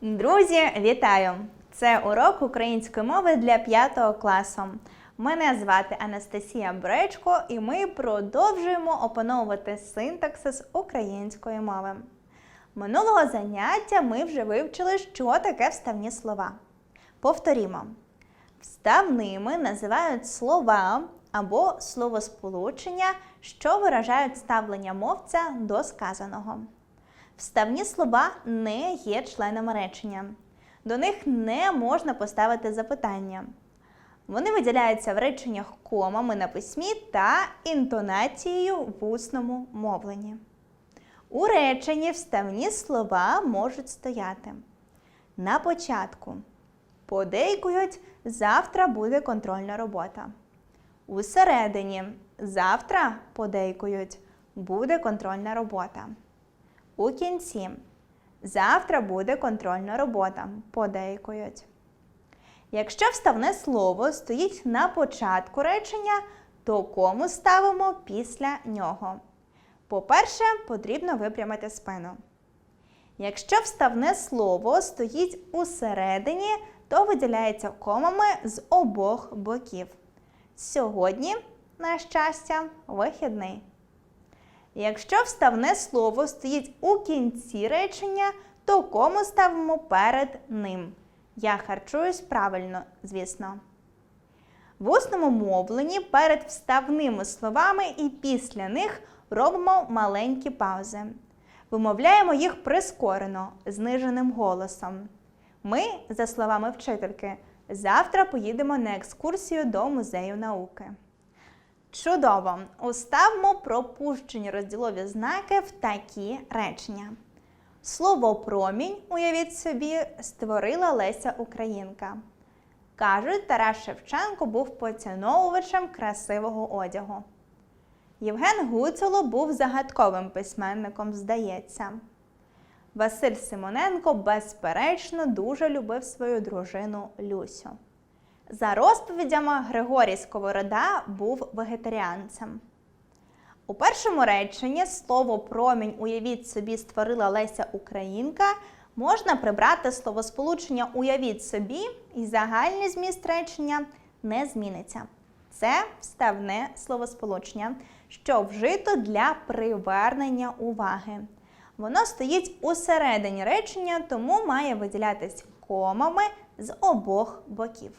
Друзі, вітаю! Це урок української мови для 5 класу. Мене звати Анастасія Бречко, і ми продовжуємо опановувати синтаксис української мови. Минулого заняття ми вже вивчили, що таке вставні слова. Повторімо: вставними називають слова або словосполучення, що виражають ставлення мовця до сказаного. Вставні слова не є членами речення. До них не можна поставити запитання. Вони виділяються в реченнях комами на письмі та інтонацією в усному мовленні. У реченні вставні слова можуть стояти. На початку подейкують завтра буде контрольна робота. Усередині завтра подейкують буде контрольна робота. У кінці завтра буде контрольна робота. Подейкують. Якщо вставне слово стоїть на початку речення, то кому ставимо після нього? По-перше, потрібно випрямити спину. Якщо вставне слово стоїть усередині, то виділяється комами з обох боків. Сьогодні, на щастя, вихідний. Якщо вставне слово стоїть у кінці речення, то кому ставимо перед ним? Я харчуюсь правильно, звісно. В усному мовленні перед вставними словами і після них робимо маленькі паузи. Вимовляємо їх прискорено, зниженим голосом. Ми, за словами вчительки, завтра поїдемо на екскурсію до музею науки. Чудово! Уставмо пропущені розділові знаки в такі речення. Слово промінь, уявіть собі, створила Леся Українка. Кажуть, Тарас Шевченко був поціновувачем красивого одягу. Євген Гуцуло був загадковим письменником, здається. Василь Симоненко, безперечно, дуже любив свою дружину Люсю. За розповідями, Григорій Сковорода був вегетаріанцем. У першому реченні слово промінь уявіть собі створила Леся Українка можна прибрати словосполучення уявіть собі, і загальний зміст речення не зміниться. Це вставне словосполучення, що вжито для привернення уваги. Воно стоїть усередині речення, тому має виділятись комами з обох боків.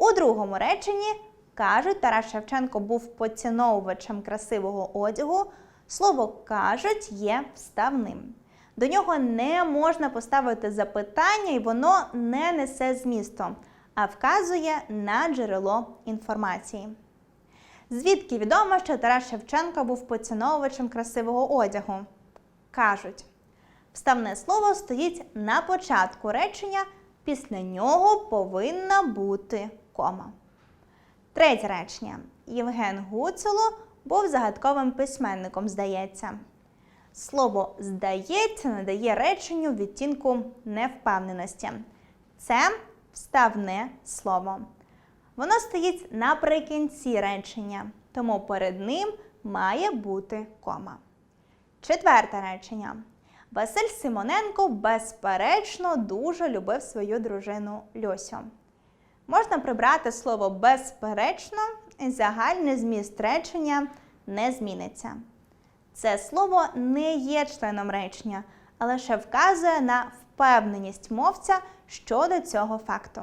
У другому реченні кажуть, Тарас Шевченко був поціновувачем красивого одягу. Слово кажуть є вставним. До нього не можна поставити запитання, і воно не несе змісту, а вказує на джерело інформації. Звідки відомо, що Тарас Шевченко був поціновувачем красивого одягу? Кажуть, вставне слово стоїть на початку речення, після нього повинна бути кома. Третє речення. Євген Гуцуло був загадковим письменником, здається. Слово здається надає реченню відтінку невпевненості. Це вставне слово. Воно стоїть наприкінці речення, тому перед ним має бути кома. Четверте речення. Василь Симоненко, безперечно, дуже любив свою дружину Льосю. Можна прибрати слово безперечно, і загальний зміст речення не зміниться. Це слово не є членом речення, а лише вказує на впевненість мовця щодо цього факту.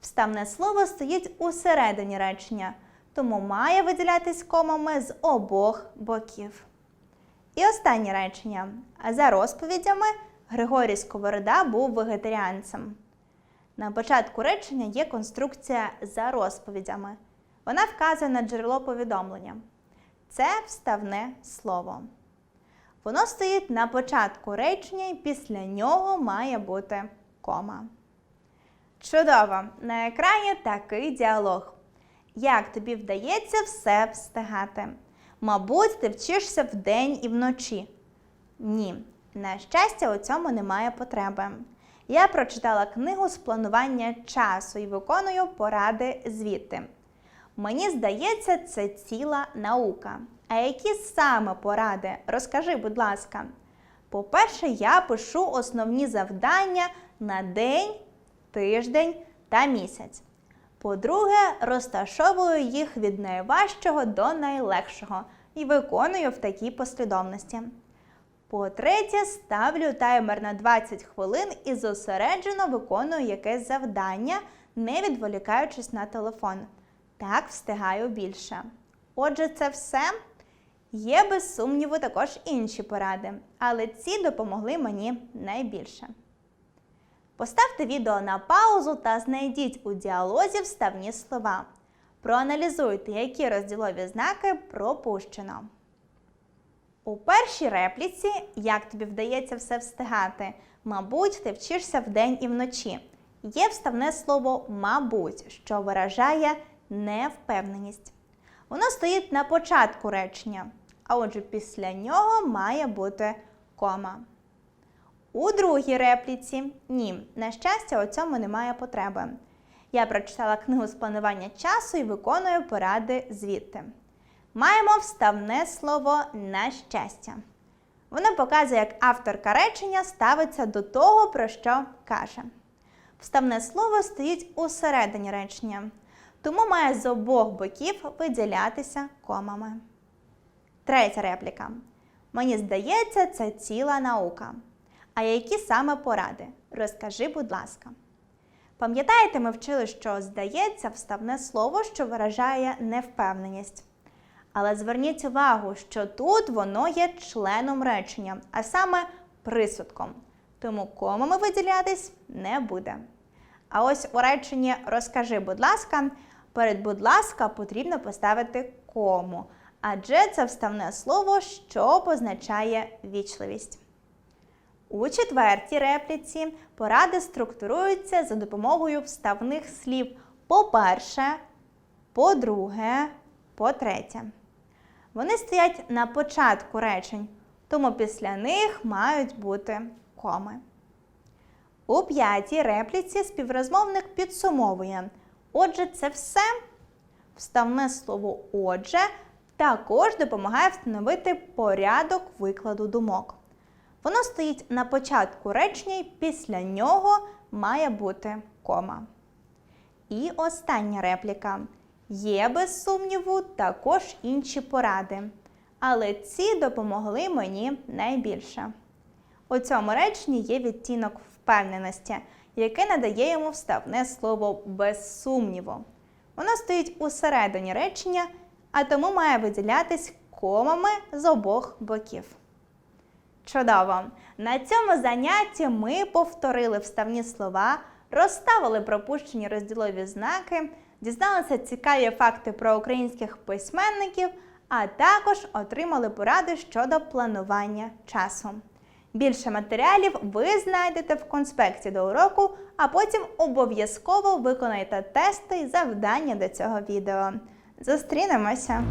Вставне слово стоїть у середині речення, тому має виділятись комами з обох боків. І останнє речення. За розповідями, Григорій Сковорода був вегетаріанцем. На початку речення є конструкція за розповідями. Вона вказує на джерело повідомлення. Це вставне слово. Воно стоїть на початку речення і після нього має бути кома. Чудово! На екрані такий діалог. Як тобі вдається все встигати? Мабуть, ти вчишся вдень і вночі. Ні, на щастя, у цьому немає потреби. Я прочитала книгу з планування часу і виконую поради звідти. Мені здається, це ціла наука. А які саме поради? Розкажи, будь ласка. По-перше, я пишу основні завдання на день, тиждень та місяць. По-друге, розташовую їх від найважчого до найлегшого і виконую в такій послідовності. По-третє, ставлю таймер на 20 хвилин і зосереджено виконую якесь завдання, не відволікаючись на телефон. Так встигаю більше. Отже, це все. Є без сумніву також інші поради, але ці допомогли мені найбільше. Поставте відео на паузу та знайдіть у діалозі вставні слова. Проаналізуйте, які розділові знаки пропущено. У першій репліці, як тобі вдається все встигати, мабуть, ти вчишся вдень і вночі. Є вставне слово мабуть, що виражає невпевненість. Воно стоїть на початку речення, а отже, після нього має бути кома. У другій репліці ні, на щастя, у цьому немає потреби. Я прочитала книгу з планування часу і виконую поради звідти. Маємо вставне слово на щастя. Воно показує, як авторка речення ставиться до того, про що каже. Вставне слово стоїть у середині речення, тому має з обох боків виділятися комами. Третя репліка. Мені здається, це ціла наука. А які саме поради? Розкажи, будь ласка. Пам'ятаєте, ми вчили, що здається вставне слово, що виражає невпевненість. Але зверніть увагу, що тут воно є членом речення, а саме присудком. Тому комами виділятись не буде. А ось у реченні розкажи, будь ласка, перед будь ласка, потрібно поставити кому, адже це вставне слово, що позначає вічливість. У четвертій репліці поради структуруються за допомогою вставних слів по-перше, по-друге, по-третє. Вони стоять на початку речень, тому після них мають бути коми. У п'ятій репліці співрозмовник підсумовує. Отже, це все. Вставне слово отже також допомагає встановити порядок викладу думок. Воно стоїть на початку речення і після нього має бути кома. І остання репліка. Є, без сумніву, також інші поради. Але ці допомогли мені найбільше. У цьому реченні є відтінок впевненості, який надає йому вставне слово без сумніву. Воно стоїть у середині речення, а тому має виділятись комами з обох боків. Чудово! На цьому занятті ми повторили вставні слова, розставили пропущені розділові знаки, дізналися цікаві факти про українських письменників, а також отримали поради щодо планування часу. Більше матеріалів ви знайдете в конспекті до уроку, а потім обов'язково виконайте тести і завдання до цього відео. Зустрінемося!